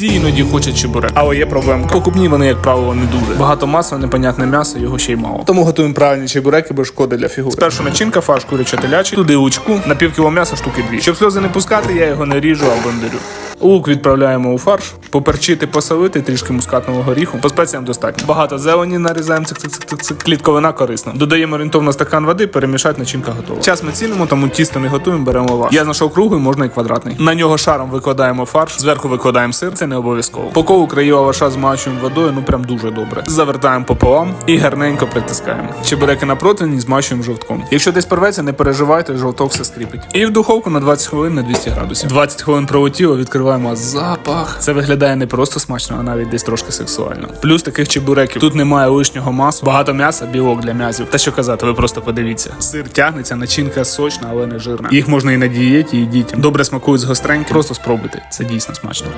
Всі іноді хочуть чебурек. Але є проблемка. Покупні вони, як правило, не дуже. Багато масла, непонятне м'ясо, його ще й мало. Тому готуємо правильні чебуреки без шкоди для фігури. Спершу начинка, фарш куряча телячий, туди лучку, на пів кіло м'яса штуки дві. Щоб сльози не пускати, я його не ріжу, а блендерю. Лук відправляємо у фарш, поперчити, посолити, трішки мускатного горіху. По спеціям достатньо. Багато зелені нарізаємо, цик цик цик цик Клітковина корисна. Додаємо орієнтовно стакан води, перемішати, начинка готова. Час ми цінимо, тому тісто не готуємо, беремо лав. Я знайшов круглий, можна і квадратний. На нього шаром викладаємо фарш, зверху викладаємо сир, це не обов'язково. По колу краї змачуємо водою, ну прям дуже добре. Завертаємо пополам і гарненько притискаємо. Чебуреки на противні змачуємо жовтком. Якщо десь порветься, не переживайте, жовток все скріпить. І в духовку на 20 хвилин на 200 градусів. 20 хвилин пролетіло, відкриваємо запах. Це виглядає не просто смачно, а навіть десь трошки сексуально. Плюс таких чебуреків тут немає лишнього масу, багато м'яса, білок для м'язів. Та що казати, ви просто подивіться. Сир тягнеться, начинка сочна, але не жирна. Їх можна і на дієті, і дітям. Добре смакують з гостреньким. Просто спробуйте. Це дійсно смачно.